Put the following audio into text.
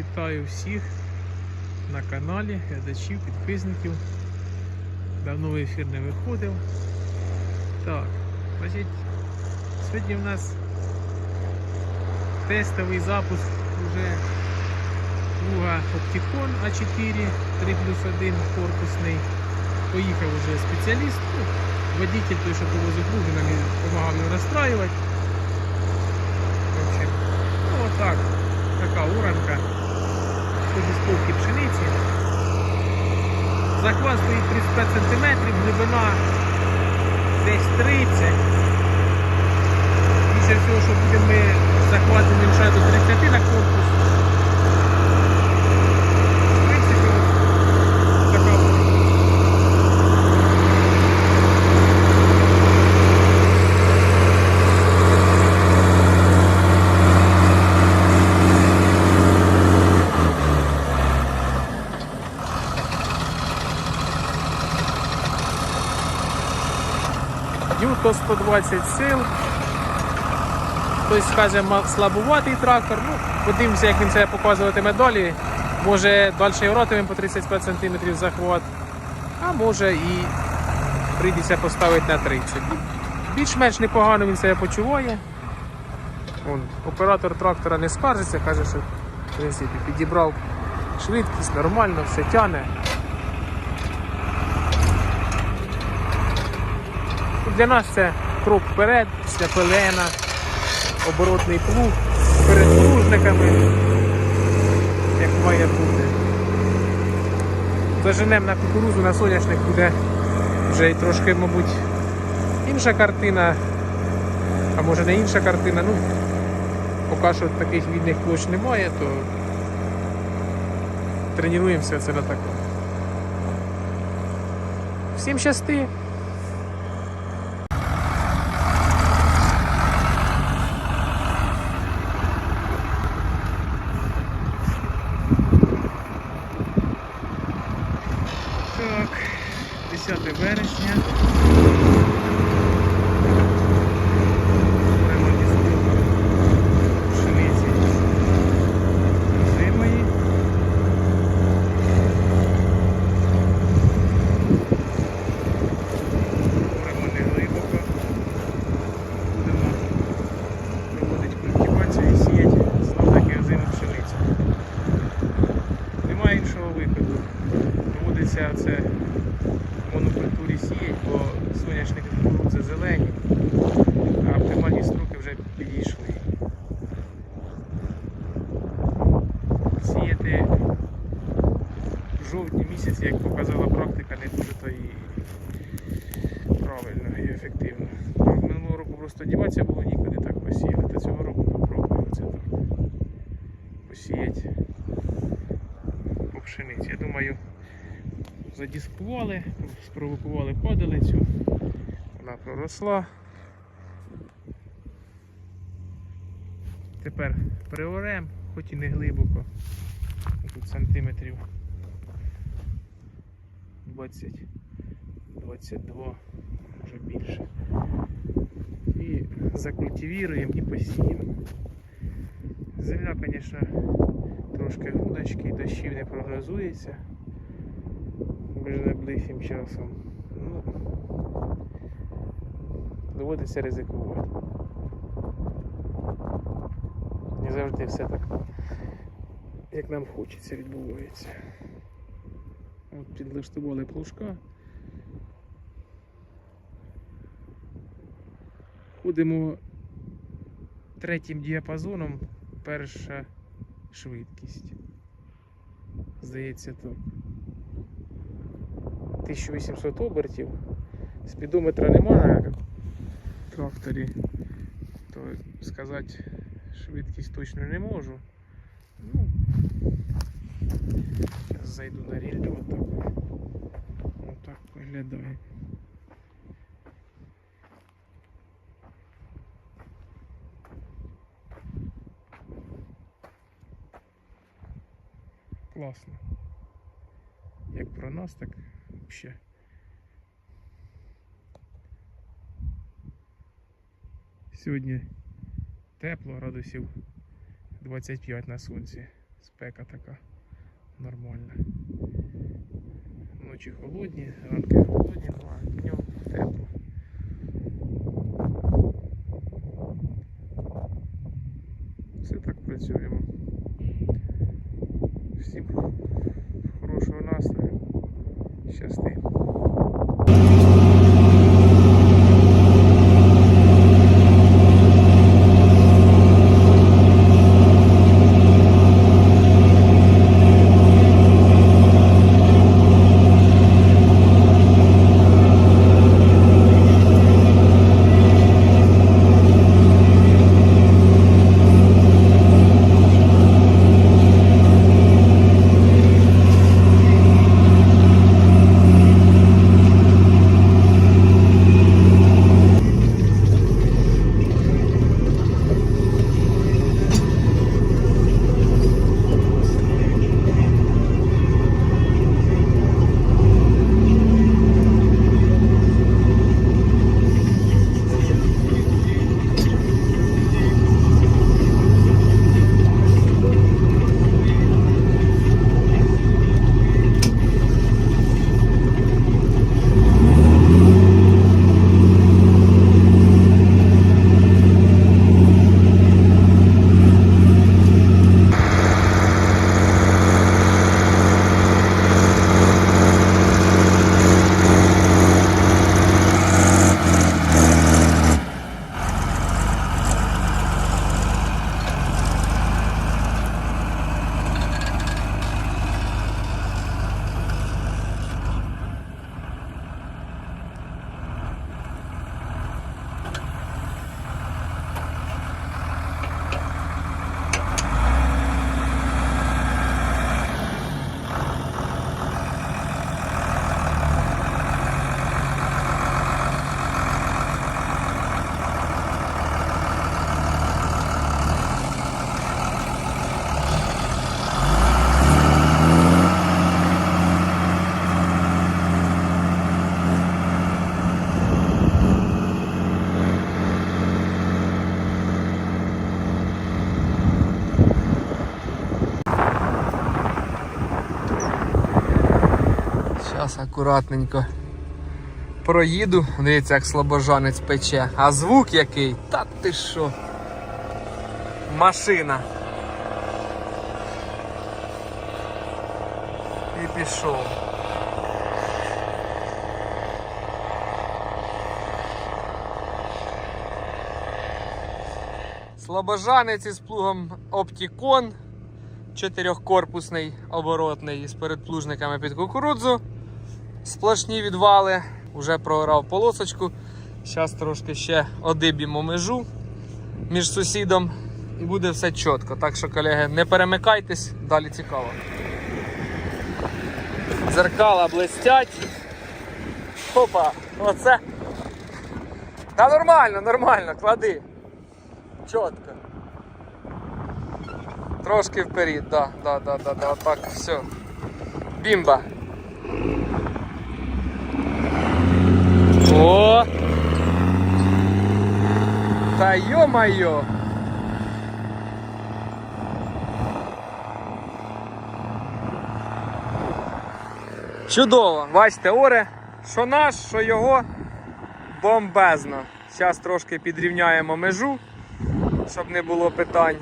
Вітаю всіх на каналі, глядачів, підписників. Давно в ефір не виходив. Так, значить, сьогодні в нас тестовий запуск уже плуга Opticon А4 3 плюс 1 корпусний. Поїхав уже спеціаліст, ну, водитель той, що повозив він нам допомагав його настраювати. В общем, ну отак, така уранка. Тут сполки пшениці. Захват стоїть 35 см, глибина десь 30 Після всього, що будемо ми захват зменшати до 30 на корпус. В принципі, от така от. Юто 120 сил. Хтось скаже слабуватий трактор. Ну, подивимося, як він себе показуватиме далі. Може далі ігратимемо по 35 см захват, а може і прийдеться поставити на 30. Ну, Більш-менш непогано він себе почуває. Вон, оператор трактора не скаржиться, каже, що в принципі, підібрав швидкість, нормально, все тяне. Для нас це крок вперед, після пелена, оборотний плуг перед плужниками, як має бути. Заженемо на кукурузу, на соняшник буде вже й трошки, мабуть, інша картина, а може не інша картина. Ну, поки що таких вільних площ немає, то тренуємося це на такому. Всім щасти! Іншого виходу. Доводиться це в монокультурі сіять, бо соняшники це зелені, а оптимальні строки вже підійшли. Сіяти в жовтні місяці, як показала практика, не дуже то і правильно і ефективно. Минулого року просто діватися було нікуди так посіяли, та цього року попробую це так посіяти по пшениці. Я думаю, задіскували, спровокували падалицю, вона проросла. Тепер приорем, хоч і не глибоко, тут сантиметрів 20, 22, може більше. І закультивіруємо і посіємо. Земля, звісно, трошки грудочки, дощів не прогнозується вже найближчим часом. Ну, доводиться ризикувати. Не завжди все так, як нам хочеться, відбувається. От підлаштували плужка. Ходимо третім діапазоном перша швидкість. Здається так. 1800 обертів. Спідометра немає на тракторі, то сказати швидкість точно не можу. Ну, зараз зайду на отак. Отак виглядає. Класно. Як про нас, так взагалі. Сьогодні тепло, градусів 25 на сонці. Спека така нормальна. Ночі холодні, ранки холодні, ну а днем тепло. Все так працюємо. Всім хорошого настрою. Щасти. Зараз акуратненько проїду. Дивіться, як слабожанець пече. А звук який? Та ти що? Машина. І пішов. Слабожанець із плугом Оптікон. Чотирьохкорпусний оборотний з передплужниками під кукурудзу. Сплошні відвали. Уже програв полосочку. Зараз трошки ще одиб'ємо межу між сусідом і буде все чітко. Так що, колеги, не перемикайтесь, далі цікаво. Дзеркала блистять. Опа, оце. Та нормально, нормально, клади. Чітко. Трошки вперед, да, да, да, да, да, так, все. Бімба. О! Та йо-майо! Чудово! Бачите, оре, що наш, що його бомбезно. Зараз трошки підрівняємо межу, щоб не було питань.